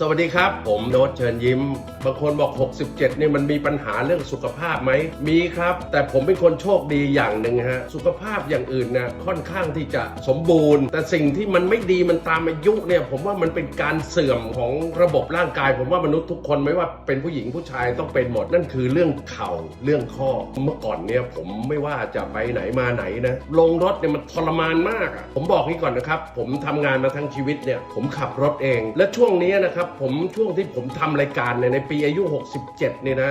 สวัสดีครับ ผมโน้ตเชิญยิ้ม บางคนบอก 67 นี่มันมีปัญหาเรื่องสุขภาพไหม มีครับ แต่ผมเป็นคนโชคดีอย่างหนึ่งฮะ สุขภาพอย่างอื่นนะค่อนข้างที่จะสมบูรณ์ แต่สิ่งที่มันไม่ดีมันตามอายุเนี่ย ผมว่ามันเป็นการเสื่อมของระบบร่างกาย ผมว่ามนุษย์ทุกคนไม่ว่าเป็นผู้หญิงผู้ชายต้องเป็นหมด นั่นคือเรื่องเข่าเรื่องข้อ เมื่อก่อนเนี่ยผมไม่ว่าจะไปไหนมาไหนนะ ลงรถเนี่ยมันทรมานมากอะผมบอกนี้ก่อนนะครับ ผมทำงานมาทั้งชีวิตเนี่ย ผมขับรถเอง และช่วงนี้นะครับผมช่วงที่ผมทำรายการเนี่ยในปีอายุ 67 เนี่ยนะ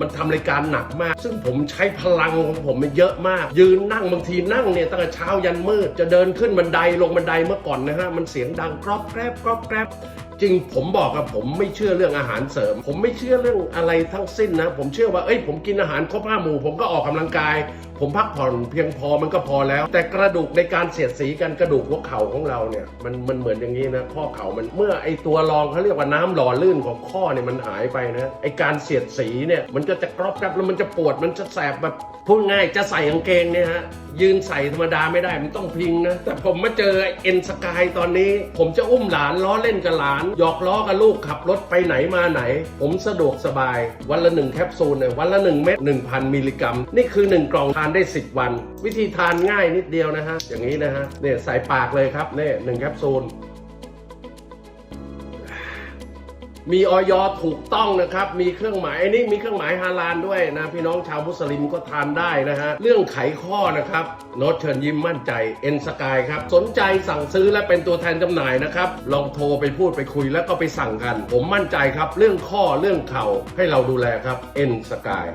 มันทำรายการหนักมาก ซึ่งผมใช้พลังของผมเยอะมาก ยืนนั่งบางทีนั่งเนี่ยตั้งแต่เช้ายันมืด จะเดินขึ้นบันไดลงบันไดเมื่อก่อนนะฮะ มันเสียงดังกรอบแกรบกรอบแกรบ จริงผมบอกกับผมไม่เชื่อเรื่องอาหารเสริม ผมไม่เชื่อเรื่องอะไรทั้งสิ้นนะ ผมเชื่อว่าเอ้ยผมกินอาหารครบห้าหมู่ ผมก็ออกกำลังกาย ผมพักผ่อนเพียงพอมันก็พอแล้ว แต่กระดูกในการเสียดสีกันกระดูกหัวเข่าของเราเนี่ยมันมันเหมือนอย่างนี้นะข้อเข่ามันเมื่อไอตัวรองเขาเรียกว่าน้ำหล่อลื่นของข้อเนี่ยมันหายไปนะไอการเสียดสีเนี่ยมันก็จะกรอบกรบแล้วมันจะปวดมันจะแสบแบบพูดง่ายจะใส่กางเกงเนี่ยฮะยืนใส่ธรรมดาไม่ได้มันต้องพิงนะ แต่ผมมาเจอเอ็นสกายตอนนี้ ผมจะอุ้มหลานล้อเล่นกับหลาน หยอกล้อกับลูกขับรถไปไหนมาไหน ผมสะดวกสบาย วันละหนึ่งแคปซูลเนี่ยวันละ 1 เม็ด1,000 มิลลิกรัม นี่คือ 1 กล่องทานได้ 10 วัน วิธีทานง่ายนิดเดียวนะฮะอย่างนี้นะฮะเนี่ยใส่ปากเลยครับเนี่ยหนึ่งแคปซูล มีออยถูกต้องนะครับ มีเครื่องหมายอันนี้มีเครื่องหมายฮาลานด้วยนะ พี่น้องชาวมุสลิมก็ทานได้นะฮะ เรื่องไขข้อนะครับโนตเชิญยิ้มมั่นใจเอ็นสกายครับ สนใจสั่งซื้อและเป็นตัวแทนจำหน่ายนะครับ ลองโทรไปพูดไปคุยแล้วก็ไปสั่งกัน ผมมั่นใจครับ เรื่องข้อเรื่องเข่าให้เราดูแลครับเอ็นสกาย